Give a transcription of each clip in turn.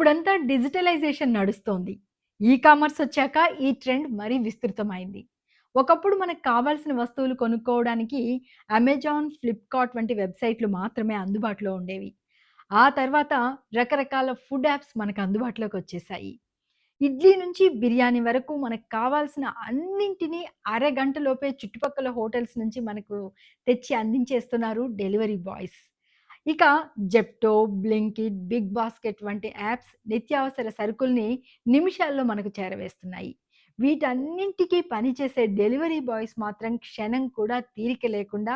ఇప్పుడంతా డిజిటలైజేషన్ నడుస్తోంది. E commerce వచ్చాక ఈ ట్రెండ్ మరీ విస్తృతమైంది. ఒకప్పుడు మనకు కావాల్సిన వస్తువులు కొనుక్కోవడానికి అమెజాన్, ఫ్లిప్‌కార్ట్ వంటి వెబ్‌సైట్‌లు మాత్రమే అందుబాటులో ఉండేవి. ఆ తర్వాత రకరకాల ఫుడ్ యాప్స్ మనకు అందుబాటులోకి వచ్చేసాయి ఇడ్లీ నుంచి బిర్యానీ వరకు మనకు కావాల్సిన అన్నింటినీ అరగంటలోపే చుట్టుపక్కల హోటల్స్ నుంచి మనకు తెచ్చి అందించేస్తున్నారు డెలివరీ బాయ్స్. ఇక జెప్టో, బ్లింకిట్, బిగ్ బాస్కెట్ వంటి యాప్స్ నిత్యావసర సరుకుల్ని నిమిషాల్లో మనకు చేరవేస్తున్నాయి. వీటన్నింటికీ పనిచేసే డెలివరీ బాయ్స్ మాత్రం క్షణం కూడా తీరిక లేకుండా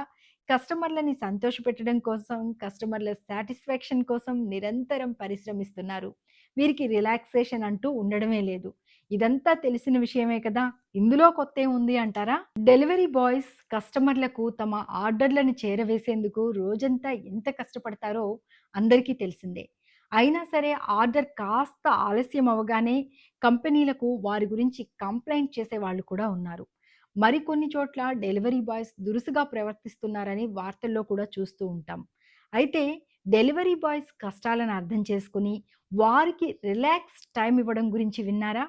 కస్టమర్లని సంతోషపెట్టడం కోసం, కస్టమర్ల సాటిస్ఫాక్షన్ కోసం నిరంతరం పరిశ్రమిస్తున్నారు. వీరికి రిలాక్సేషన్ అంటూ ఉండడమే లేదు. ఇదంతా తెలిసిన విషయమే కదా! ఇందులో కొత్త ఉంది అంటారా? డెలివరీ బాయ్స్ కస్టమర్లకు తమ ఆర్డర్‌లను చేరవేసేందుకు రోజంతా ఎంత కష్టపడతారో అందరికీ తెలిసిందే. అయినా సరే ఆర్డర్ కాస్త ఆలస్యం అవ్వగానే కంపెనీలకు వారి గురించి కంప్లైంట్ చేసే వాళ్ళు కూడా ఉన్నారు. మరికొన్ని చోట్ల డెలివరీ బాయ్స్ దురుసుగా ప్రవర్తిస్తున్నారని వార్తల్లో కూడా చూస్తూ ఉంటాం. అయితే డెలివరీ బాయ్స్ కష్టాలను అర్థం చేసుకుని వారికి రిలాక్స్ టైం ఇవ్వడం గురించి విన్నారా?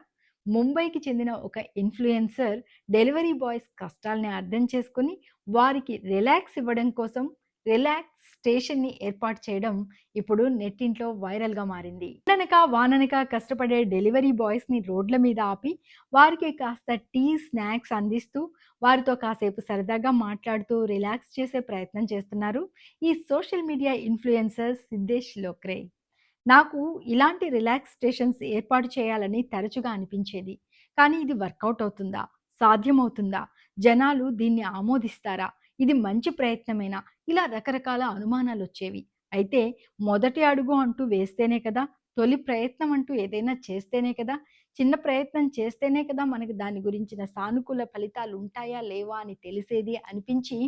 ముంబైకి చెందిన ఒక ఇన్‌ఫ్లుయెన్సర్ డెలివరీ బాయ్స్ కష్టాల్ని అర్థం చేసుకుని వారికి రిలాక్స్ ఇవ్వడం కోసం రిలాక్స్ స్టేషన్‌ని ఏర్పాటు చేయడం ఇప్పుడు నెట్టింట్లో వైరల్‌గా మారింది. అనక వాననక కష్టపడే డెలివరీ బాయ్స్‌ని రోడ్ల మీద ఆపి వారికి కాస్త టీ, స్నాక్స్ అందిస్తూ వారితో కాసేపు సరదాగా మాట్లాడుతూ రిలాక్స్ చేసే ప్రయత్నం చేస్తున్నారు ఈ social media influencer Siddhesh Lokare. నాకు ఇలాంటి రిలాక్సేషన్స్ ఏర్పాటు చేయాలని తరచుగా అనిపించేది. కానీ ఇది వర్కౌట్ అవుతుందా? సాధ్యమవుతుందా? జనాలు దీన్ని ఆమోదిస్తారా? ఇది మంచి ప్రయత్నమేనా? ఇలా రకరకాల అనుమానాలు వచ్చేవి అయితే మొదటి అడుగు అంటూ వేస్తేనే కదా! తొలి ప్రయత్నం అంటూ ఏదైనా చేస్తేనే కదా! చిన్న ప్రయత్నం చేస్తేనే కదా మనకు దాని గురించిన సానుకూల ఫలితాలు ఉంటాయా? లేవా? అని తెలిసేది అనిపించి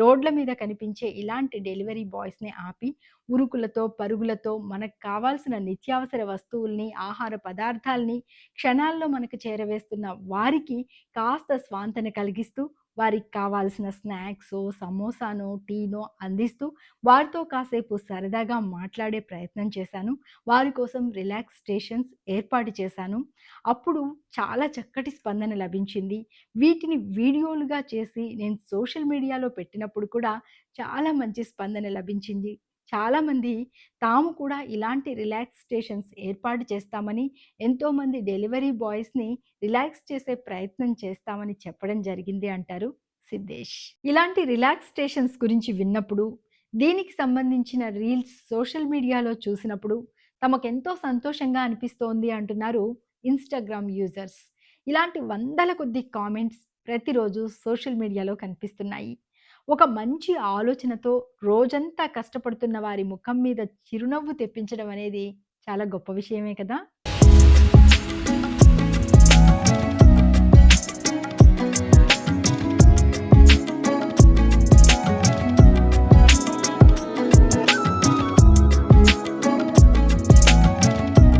రోడ్ల మీద కనిపించే ఇలాంటి డెలివరీ బాయ్స్‌ని ఆపి ఉరుకులతో, పరుగులతో మనకు కావాల్సిన నిత్యావసర వస్తువుల్ని, ఆహార పదార్థాల్ని క్షణాల్లో మనకు చేరవేస్తున్న వారికి కాస్త స్వాంతన కలిగిస్తూ వారికి కావాల్సిన స్నాక్స్ సమోసానో, టీనో అందిస్తూ వారితో కాసేపు సరదాగా మాట్లాడే ప్రయత్నం చేశాను. వారి కోసం రిలాక్స్ స్టేషన్స్ ఏర్పాటు చేశాను. అప్పుడు చాలా చక్కటి స్పందన లభించింది. వీటిని వీడియోలుగా చేసి నేను సోషల్ మీడియాలో పెట్టినప్పుడు కూడా చాలా మంచి స్పందన లభించింది. చాలామంది తాము కూడా ఇలాంటి రిలాక్స్ స్టేషన్స్ ఏర్పాటు చేస్తామని, ఎంతోమంది డెలివరీ బాయ్స్‌ని రిలాక్స్ చేసే ప్రయత్నం చేస్తామని చెప్పడం జరిగింది అంటారు సిద్ధేష్. ఇలాంటి రిలాక్స్ స్టేషన్స్ గురించి విన్నప్పుడు, దీనికి సంబంధించిన రీల్స్ సోషల్ మీడియాలో చూసినప్పుడు తమకెంతో సంతోషంగా అనిపిస్తోంది అంటున్నారు ఇన్‌స్టాగ్రామ్ యూజర్స్. ఇలాంటి వందల కొద్ది కామెంట్స్ ప్రతిరోజు సోషల్ మీడియాలో కనిపిస్తున్నాయి. ఒక మంచి ఆలోచనతో రోజంతా కష్టపడుతున్న వారి ముఖం మీద చిరునవ్వు తెప్పించడం అనేది చాలా గొప్ప విషయమే కదా!